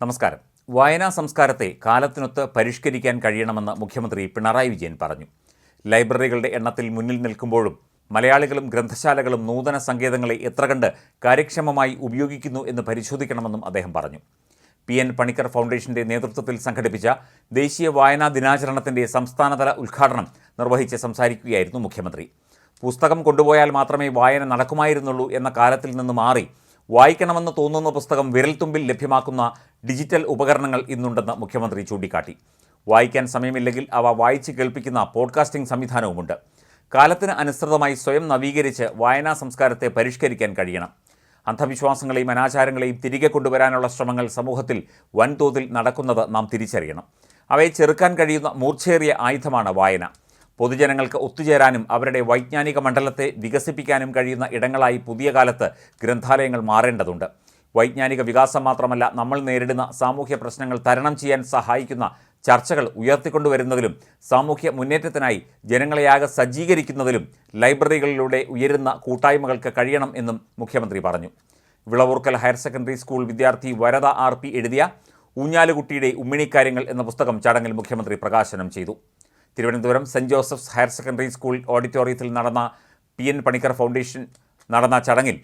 നമസ്കാരം. വായനാ സംസ്കാരത്തെ കാലത്തിനൊത്ത് പരിഷ്കരിക്കാൻ കഴിയണമെന്ന് മുഖ്യമന്ത്രി പിണറായി വിജയൻ പറഞ്ഞു. ലൈബ്രറികളുടെ എണ്ണത്തിൽ മുന്നിൽ നിൽക്കുമ്പോഴും മലയാളികളും ഗ്രന്ഥശാലകളും നൂതന സങ്കേതങ്ങളെ എത്ര കണ്ട് കാര്യക്ഷമമായി ഉപയോഗിക്കുന്നു എന്ന് പരിശോധിക്കണമെന്നും അദ്ദേഹം പറഞ്ഞു. പി. എൻ. പണിക്കർ ഫൗണ്ടേഷന്റെ നേതൃത്വത്തിൽ സംഘടിപ്പിച്ച ദേശീയ വായനാ ദിനാചരണത്തിന്റെ സംസ്ഥാനതല ഉദ്ഘാടനം നിർവഹിച്ച് സംസാരിക്കുകയായിരുന്നു മുഖ്യമന്ത്രി. പുസ്തകം കൊണ്ടുപോയാൽ മാത്രമേ വായന നടക്കുമായിരുന്നുള്ളൂ എന്ന കാലത്തിൽ നിന്ന് മാറി വായിക്കണമെന്ന് തോന്നുന്ന പുസ്തകം വിരൽത്തുമ്പിൽ ലഭ്യമാക്കുന്ന ഡിജിറ്റൽ ഉപകരണങ്ങൾ ഇന്നുണ്ടെന്ന് മുഖ്യമന്ത്രി ചൂണ്ടിക്കാട്ടി. വായിക്കാൻ സമയമില്ലെങ്കിൽ അവ വായിച്ച് കേൾപ്പിക്കുന്ന പോഡ്കാസ്റ്റിംഗ് സംവിധാനവുമുണ്ട്. കാലത്തിന് അനുസൃതമായി സ്വയം നവീകരിച്ച് വായനാ സംസ്കാരത്തെ പരിഷ്കരിക്കാൻ കഴിയണം. അന്ധവിശ്വാസങ്ങളെയും അനാചാരങ്ങളെയും തിരികെ കൊണ്ടുവരാനുള്ള ശ്രമങ്ങൾ സമൂഹത്തിൽ വൻതോതിൽ നടക്കുന്നത് നാം തിരിച്ചറിയണം. അവയെ ചെറുക്കാൻ കഴിയുന്ന മൂർച്ചേറിയ ആയുധമാണ് വായന. പൊതുജനങ്ങൾക്ക് ഒത്തുചേരാനും അവരുടെ വൈജ്ഞാനിക മണ്ഡലത്തെ വികസിപ്പിക്കാനും കഴിയുന്ന ഇടങ്ങളായി പുതിയ കാലത്ത് ഗ്രന്ഥാലയങ്ങൾ മാറേണ്ടതുണ്ട്. വൈജ്ഞാനിക വികാസം മാത്രമല്ല നമ്മൾ നേരിടുന്ന സാമൂഹ്യ പ്രശ്നങ്ങൾ തരണം ചെയ്യാൻ സഹായിക്കുന്ന ചർച്ചകൾ ഉയർത്തിക്കൊണ്ടുവരുന്നതിലും സാമൂഹ്യ മുന്നേറ്റത്തിനായി ജനങ്ങളെയാകെ സജ്ജീകരിക്കുന്നതിലും ലൈബ്രറികളിലൂടെ ഉയരുന്ന കൂട്ടായ്മകൾക്ക് കഴിയണം എന്നും മുഖ്യമന്ത്രി പറഞ്ഞു. വിളവൂർക്കൽ ഹയർ സെക്കൻഡറി സ്കൂൾ വിദ്യാർത്ഥി വരദ ആർ പി എഴുതിയ ഊഞ്ഞാലുകുട്ടിയുടെ ഉമ്മിണിക്കാര്യങ്ങൾ എന്ന പുസ്തകം ചടങ്ങിൽ മുഖ്യമന്ത്രി പ്രകാശനം ചെയ്തു. Thiruvananthapuram saint Joseph's higher secondary school ഓഡിറ്റോറിയത്തിൽ നടന്ന പി എൻ പണിക്കർ ഫൗണ്ടേഷൻ നടന്ന ചടങ്ങിൽ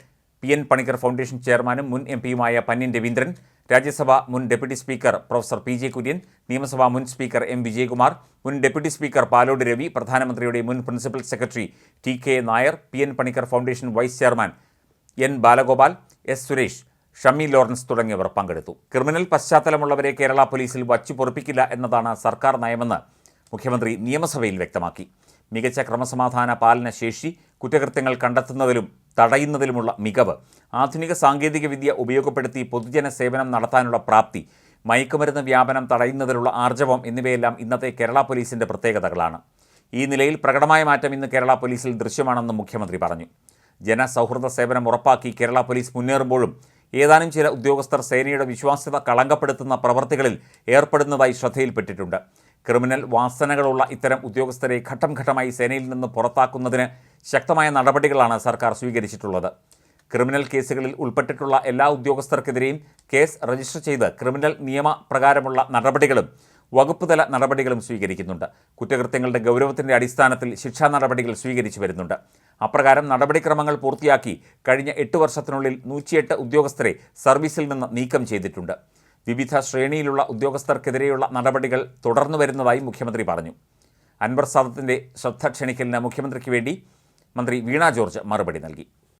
പി എൻ പണിക്കർ ഫൗണ്ടേഷൻ ചെയർമാനും മുൻ എം പിയുമായ പന്യൻ രവീന്ദ്രൻ രാജ്യസഭ മുൻ deputy speaker professor P J Kurian നിയമസഭാ മുൻ സ്പീക്കർ എം വിജയകുമാർ മുൻ ഡെപ്യൂട്ടി സ്പീക്കർ പാലോട് രവി പ്രധാനമന്ത്രിയുടെ മുൻ principal secretary T K Nair P N Panicker foundation vice chairman N Balagopal S Suresh Shami Lawrence തുടങ്ങിയവർ പങ്കെടുത്തു. ക്രിമിനൽ പശ്ചാത്തലമുള്ളവരെ കേരള പോലീസിൽ വച്ചു പൊറപ്പിക്കില്ല എന്നതാണ് സർക്കാർ നയമെന്ന് മുഖ്യമന്ത്രി നിയമസഭയിൽ വ്യക്തമാക്കി. മികച്ച ക്രമസമാധാന പാലന ശേഷി കുറ്റകൃത്യങ്ങൾ കണ്ടെത്തുന്നതിലും തടയുന്നതിലുമുള്ള മികവ് ആധുനിക സാങ്കേതികവിദ്യ ഉപയോഗപ്പെടുത്തി പൊതുജന സേവനം നടത്താനുള്ള പ്രാപ്തി മയക്കുമരുന്ന് വ്യാപനം തടയുന്നതിലുള്ള ആർജവം എന്നിവയെല്ലാം ഇന്നത്തെ കേരള പോലീസിന്റെ പ്രത്യേകതകളാണ്. ഈ നിലയിൽ പ്രകടമായ മാറ്റം ഇന്ന് കേരള പോലീസിൽ ദൃശ്യമാണെന്ന് മുഖ്യമന്ത്രി പറഞ്ഞു. ജനസൗഹൃദ സേവനം ഉറപ്പാക്കി കേരള പോലീസ് മുന്നേറുമ്പോഴും ഏതാനും ചില ഉദ്യോഗസ്ഥർ സേനയുടെ വിശ്വാസ്യത കളങ്കപ്പെടുത്തുന്ന പ്രവർത്തികളിൽ ഏർപ്പെടുന്നതായി ശ്രദ്ധയിൽപ്പെട്ടിട്ടുണ്ട്. ക്രിമിനൽ വാസനകളുള്ള ഇത്തരം ഉദ്യോഗസ്ഥരെ ഘട്ടം ഘട്ടമായി സേനയിൽ നിന്ന് പുറത്താക്കുന്നതിന് ശക്തമായ നടപടികളാണ് സർക്കാർ സ്വീകരിച്ചിട്ടുള്ളത്. ക്രിമിനൽ കേസുകളിൽ ഉൾപ്പെട്ടിട്ടുള്ള എല്ലാ ഉദ്യോഗസ്ഥർക്കെതിരെയും കേസ് രജിസ്റ്റർ ചെയ്ത് ക്രിമിനൽ നിയമപ്രകാരമുള്ള നടപടികളും വകുപ്പുതല നടപടികളും സ്വീകരിക്കുന്നുണ്ട്. കുറ്റകൃത്യങ്ങളുടെ ഗൗരവത്തിന്റെ അടിസ്ഥാനത്തിൽ ശിക്ഷാ നടപടികൾ സ്വീകരിച്ചു വരുന്നുണ്ട്. അപ്രകാരം നടപടിക്രമങ്ങൾ പൂർത്തിയാക്കി കഴിഞ്ഞ എട്ട് വർഷത്തിനുള്ളിൽ നൂറ്റിയെട്ട് ഉദ്യോഗസ്ഥരെ സർവീസിൽ നിന്ന് നീക്കം ചെയ്തിട്ടുണ്ട്. വിവിധ ശ്രേണിയിലുള്ള ഉദ്യോഗസ്ഥർക്കെതിരെയുള്ള നടപടികൾ തുടർന്നു വരുന്നതായി മുഖ്യമന്ത്രി പറഞ്ഞു. അൻവർ സാദത്തിന്റെ ശ്രദ്ധ ക്ഷണിക്കലിന് മുഖ്യമന്ത്രിക്ക് വേണ്ടി മന്ത്രി വീണ ജോർജ് മറുപടി നൽകി.